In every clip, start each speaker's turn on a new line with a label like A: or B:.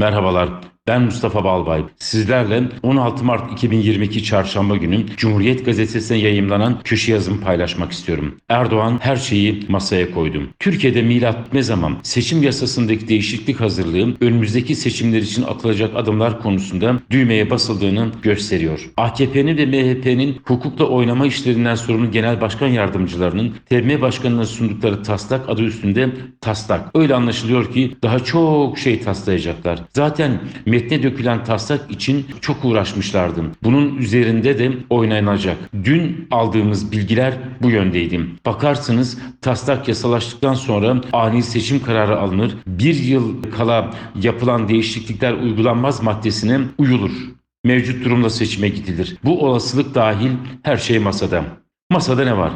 A: Merhabalar. Ben Mustafa Balbay. Sizlerle 16 Mart 2022 Çarşamba günü Cumhuriyet Gazetesi'ne yayımlanan köşe yazımı paylaşmak istiyorum. Erdoğan her şeyi masaya koydu. Türkiye'de milat ne zaman seçim yasasındaki değişiklik hazırlığı önümüzdeki seçimler için atılacak adımlar konusunda düğmeye basıldığını gösteriyor. AKP'nin ve MHP'nin hukukla oynama işlerinden sorumlu genel başkan yardımcılarının TBMM başkanına sundukları taslak adı üstünde taslak. Öyle anlaşılıyor ki daha çok şey taslayacaklar. Zaten metne dökülen taslak için çok uğraşmışlardı. Bunun üzerinde de oynanacak. Dün aldığımız bilgiler bu yöndeydi. Bakarsınız taslak yasalaştıktan sonra ani seçim kararı alınır. Bir yıl kala yapılan değişiklikler uygulanmaz maddesine uyulur. Mevcut durumda seçime gidilir. Bu olasılık dahil her şey masada. Masada ne var?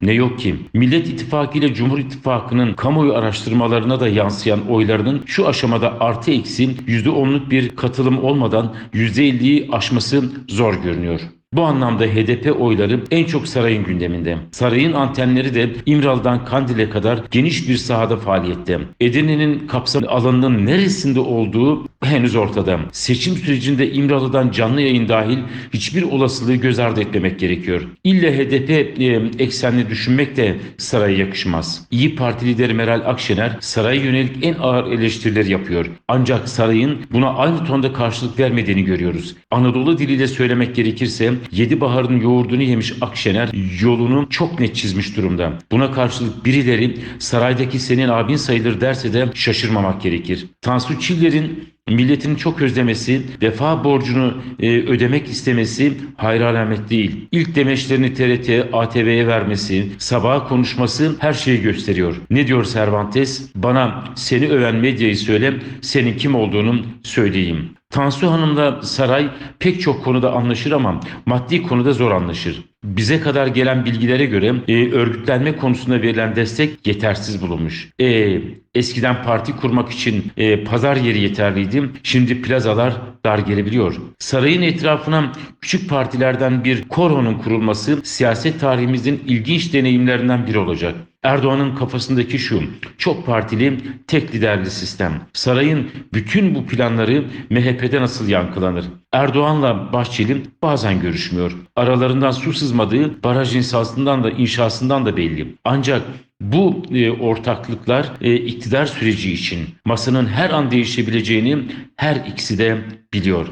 A: Ne yok ki? Millet İttifakı ile Cumhur İttifakı'nın kamuoyu araştırmalarına da yansıyan oylarının şu aşamada artı eksi %10'luk bir katılım olmadan %50'yi aşması zor görünüyor. Bu anlamda HDP oyları en çok sarayın gündeminde. Sarayın antenleri de İmralı'dan Kandil'e kadar geniş bir sahada faaliyette. Edirne'nin kapsam alanının neresinde olduğu henüz ortada. Seçim sürecinde İmralı'dan canlı yayın dahil hiçbir olasılığı göz ardı etmemek gerekiyor. İlle HDP e, eksenli düşünmek de saraya yakışmaz. İyi Parti lideri Meral Akşener saraya yönelik en ağır eleştirileri yapıyor. Ancak sarayın buna aynı tonda karşılık vermediğini görüyoruz. Anadolu diliyle söylemek gerekirse Yedi Bahar'ın yoğurdunu yemiş Akşener yolunu çok net çizmiş durumda. Buna karşılık birileri saraydaki senin abin sayılır derse de şaşırmamak gerekir. Tansu Çiller'in milletin çok özlemesi, vefa borcunu e, ödemek istemesi hayır alamet değil. İlk demeçlerini TRT, ATV'ye vermesi, sabaha konuşması her şeyi gösteriyor. Ne diyor Cervantes? Bana seni öven medyayı söyle, senin kim olduğunu söyleyeyim. Tansu Hanım'la saray pek çok konuda anlaşır ama maddi konuda zor anlaşır. Bize kadar gelen bilgilere göre e, örgütlenme konusunda verilen destek yetersiz bulunmuş. E, eskiden parti kurmak için e, pazar yeri yeterliydi. Şimdi plazalar dar gelebiliyor. Sarayın etrafına küçük partilerden bir koronun kurulması siyaset tarihimizin ilginç deneyimlerinden biri olacak. Erdoğan'ın kafasındaki şu, çok partili, tek liderli sistem. Sarayın bütün bu planları MHP'de nasıl yankılanır? Erdoğan'la Bahçeli bazen görüşmüyor. Aralarından su sızmadığı baraj inşasından da inşasından da belli. Ancak bu e, ortaklıklar e, iktidar süreci için masanın her an değişebileceğini her ikisi de biliyor.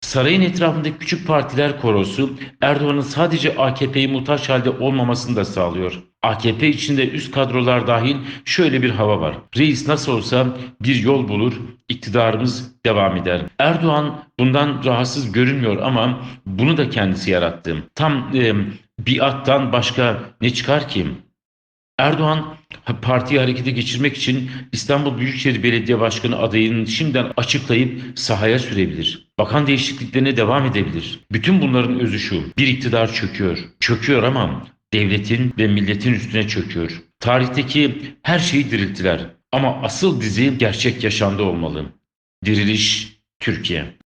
A: Sarayın etrafındaki küçük partiler korosu Erdoğan'ın sadece AKP'yi muhtaç halde olmamasını da sağlıyor. AKP içinde üst kadrolar dahil şöyle bir hava var. Reis nasıl olsa bir yol bulur, iktidarımız devam eder. Erdoğan bundan rahatsız görünmüyor ama bunu da kendisi yarattı. Tam e, biattan başka ne çıkar ki? Erdoğan partiyi harekete geçirmek için İstanbul Büyükşehir Belediye Başkanı adayını şimdiden açıklayıp sahaya sürebilir. Bakan değişikliklerine devam edebilir. Bütün bunların özü şu. Bir iktidar çöküyor. Çöküyor ama devletin ve milletin üstüne çöküyor. Tarihteki her şeyi dirilttiler. Ama asıl dizi gerçek yaşamda olmalı. Diriliş Türkiye.